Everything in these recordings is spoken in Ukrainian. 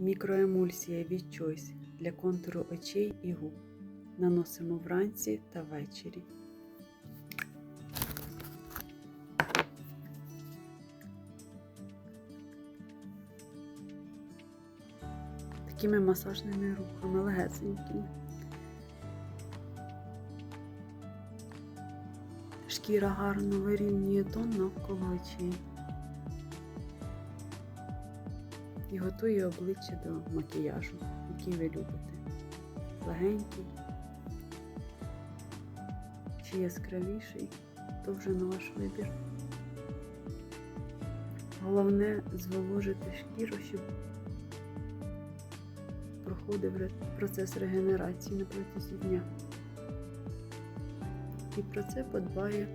Мікроемульсія від Choice для контуру очей і губ. Наносимо вранці та ввечері. Такими масажними рухами легесенькими. Шкіра гарно вирівнює тон навколо очей. І готує обличчя до макіяжу, який ви любите. Легенький чи яскравіший, то вже на ваш вибір. Головне зволожити шкіру, щоб проходив процес регенерації на протязі дня. І про це подбає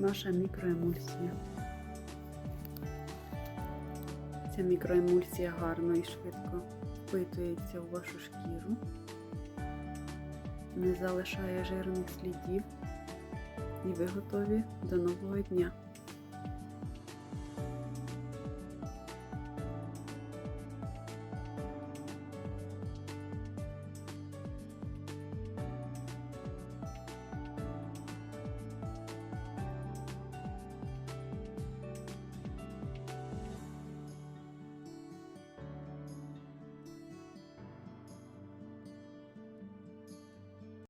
наша мікроемульсія. Ця мікроемульсія гарно і швидко впитується у вашу шкіру, не залишає жирних слідів, і ви готові до нового дня.